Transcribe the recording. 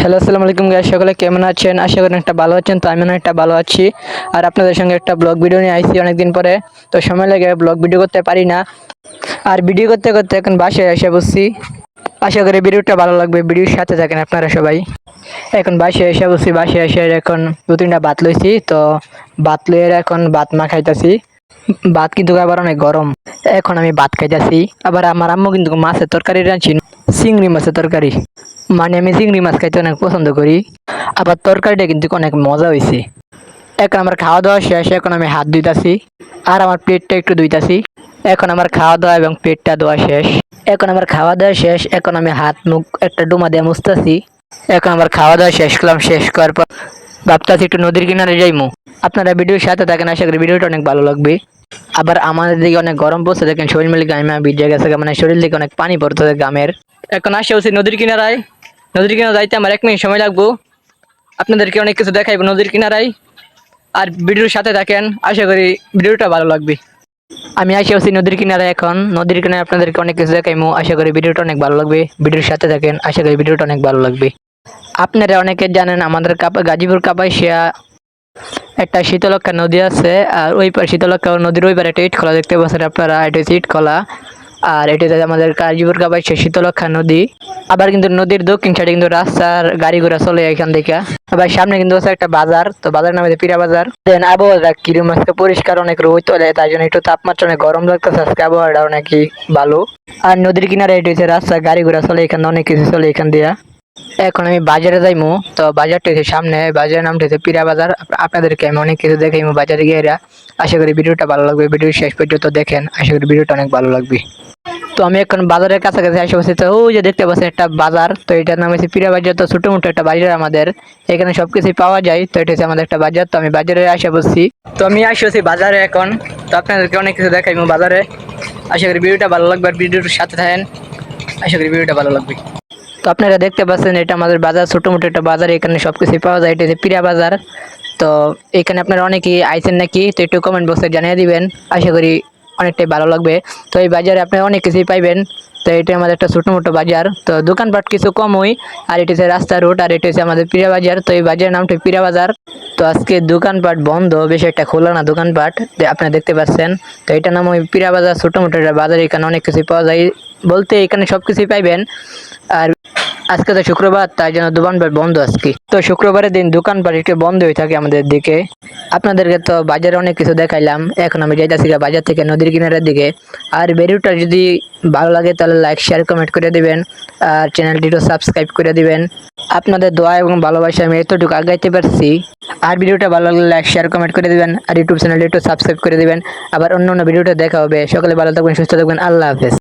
Hello, আসসালামু আলাইকুম guys সকলে কেমন আছেন? আশা করি একটা ভালো আছেন, তো আমি একটা ভালো আছি। আর আপনাদের সঙ্গে একটা ব্লগ ভিডিও নিয়ে আইছি অনেকদিন পরে। তো সময় লাগে ব্লগ ভিডিও করতে পারি না। আর ভিডিও করতে করতে এখন বাসায় এসে বসছি। আশা করি ভিডিওটা ভালো লাগবে, ভিডিওর সাথে থাকেন আপনারা সবাই। এখন বাসায় এসে বসছি, বাসায় এসে এখন দু তিনটা ভাত লইছি, তো ভাত লইয়ের এখন ভাত মা খাইতেছি। ভাত কিন্তু আবার অনেক গরম। এখন আমি ভাত খাইতেছি। আবার আমার আম্মু কিন্তু মাছের তরকারি রাঁধছি, চিংড়ি মাছের তরকারি। মানে আমি চিংড়ি মাছ খাইতে অনেক পছন্দ করি। আবার তরকারিটা কিন্তু অনেক মজা হয়েছে এখন আমার খাওয়া দাওয়া শেষ, এখন আমি হাত ধুইতাছি। আর আমার পেটটা একটু ধুইতাছি। এখন আমার খাওয়া দাওয়া এবং পেটটা ধোয়া শেষ। এখন আমার খাওয়া দাওয়া শেষ, এখন আমি হাত, মুখ একটা ডুমা দিয়ে মুছতেছি। এখন আমার খাওয়া দাওয়া শেষ করলাম, শেষ করার পর ভাবতাছি একটু নদীর কিনারে যাইমু। আপনারা ভিডিওর সাথে থাকেন, আশা করি ভিডিওটা অনেক ভালো লাগবে। আবার আমাদের দিকে অনেক গরম পড়ছে, দেখেন শরীর মিলে গামে ভিজে গেছে মানে শরীর দিকে অনেক পানি পড়তেছে গ্রামের এখন আসে হচ্ছে নদীর কিনারায়। নদীর কিনারে যাইতে আমার এক মিনিট সময় লাগবো। আপনাদেরকে অনেক কিছু দেখাইবো নদীর কিনারায়। আর ভিডিওর সাথে থাকেন, আশা করি ভিডিওটা ভালো লাগবে। আমি আসি হচ্ছি নদীর কিনারে এখন। নদীর কিনারে আপনাদেরকে অনেক কিছু দেখাইমু, আশা করি ভিডিওটা অনেক ভালো লাগবে। ভিডিওর সাথে থাকেন, আশা করি ভিডিওটা অনেক ভালো লাগবে। আপনারা অনেকে জানেন আমাদের কাপা গাজীপুর কাপাইশিয়া একটা শীতলক্ষা নদী আছে, আর ওই পার শীতলক্ষা নদীর ওই পারে একটা ইট খোলা দেখতে পাচ্ছেন আপনারা, এটা হচ্ছে ইট খোলা আর এটা হচ্ছে আমাদের গাজীপুর কাপাইশিয়া শীতলক্ষা নদী। আবার কিন্তু নদীর দক্ষিণ সাইডে কিন্তু রাস্তার গাড়ি ঘোড়া চলে এখান থেকে। আবার সামনে কিন্তু আছে একটা বাজার, তো বাজার নামে পিরা বাজার। দেন আবহাওয়াটা কিরম? আজকে পরিষ্কার, অনেক রোদ চলে তাই জন্য একটু তাপমাত্রা অনেক গরম লাগতেছে, আজকে আবহাওয়াটা অনেকই ভালো। আর নদীর কিনারে এটা হচ্ছে রাস্তা গাড়ি ঘোড়া চলে এখানে অনেক কিছু চলে এখান দিয়া। এখন আমি বাজারে যাইমু, তো বাজারটা হচ্ছে সামনে, বাজারের নামটা হচ্ছে পিরা বাজার। আপনাদেরকে আমি অনেক কিছু দেখাইমু বাজারে গিয়ে। আশা করি ভিডিওটা ভালো লাগবে ভিডিও শেষ পর্যন্ত দেখেন, আশা করি ভিডিওটা অনেক ভালো লাগবে। তো আমি এখন বাজারের কাছাকাছি আসে বসেছি তো ওই যে দেখতে পাচ্ছেন একটা বাজার, তো এটার নাম হচ্ছে পিরা বাজার, তো ছোটো মোটো একটা বাজার আমাদের। এখানে সব কিছুই পাওয়া যায়, তো এটা হচ্ছে আমাদের একটা বাজার, তো আমি বাজারে আসে বসছি। তো আমি আসে বসছি বাজারে এখন, তো আপনাদেরকে অনেক কিছু দেখাইমু বাজারে। আশা করি ভিডিওটা ভালো লাগবে, আর ভিডিওর সাথে থাকেন। আশা করি ভিডিওটা ভালো লাগবে। তো আপনারা দেখতে পাচ্ছেন এটা আমাদের বাজার, ছোটো মোটো একটা বাজার, এখানে সব কিছুই পাওয়া যায়। এটা হচ্ছে পিরা বাজার। তো এখানে আপনারা অনেকেই আইসেন নাকি? তো একটু কমেন্ট বক্সে জানিয়ে দিবেন। আশা করি অনেকটাই ভালো লাগবে। তো এই বাজারে আপনি অনেক কিছুই পাইবেন। তো এটা আমাদের একটা ছোটো মোটো বাজার। তো দোকানপাট কিছু কম হয় আর এটা হচ্ছে রাস্তা রোড, আর এটা হচ্ছে আমাদের পিরা বাজার। তো এই বাজারের নামটা পিরা বাজার। তো আজকে দোকানপাট বন্ধ, বেশি একটা খোলা না দোকানপাট। যে আপনারা দেখতে পাচ্ছেন। তো এটা নাম ওই পিরা বাজার, ছোটো মোটো একটা বাজার। এখানে অনেক কিছুই পাওয়া যায়। বলতে এখানে সব কিছুই পাইবেন। আর আজকে তো শুক্রবার, তাই জন্য দোকানপাট বন্ধ আজকে। তো শুক্রবারের দিন দোকানপাট একটু বন্ধ হয়ে থাকে আমাদের দিকে। আপনাদেরকে তো বাজারে অনেক কিছু দেখাইলাম। এখন আমি যাইতাছি বাজার থেকে নদীর কিনারের দিকে। আর ভিডিওটা যদি ভালো লাগে তাহলে লাইক শেয়ার কমেন্ট করে দিবেন। আর চ্যানেলটিও সাবস্ক্রাইব করে দিবেন। আপনাদের দোয়া এবং ভালোবাসা আমি এতটুকু আগাইতে পারছি। আর ভিডিওটা ভালো লাগলে লাইক শেয়ার কমেন্ট করে দিবেন। আর ইউটিউব চ্যানেলটি একটু সাবস্ক্রাইব করে দিবেন। আবার অন্য অন্য ভিডিওটা দেখা হবে। সকালে ভালো থাকবেন, সুস্থ থাকবেন। আল্লাহ হাফেজ।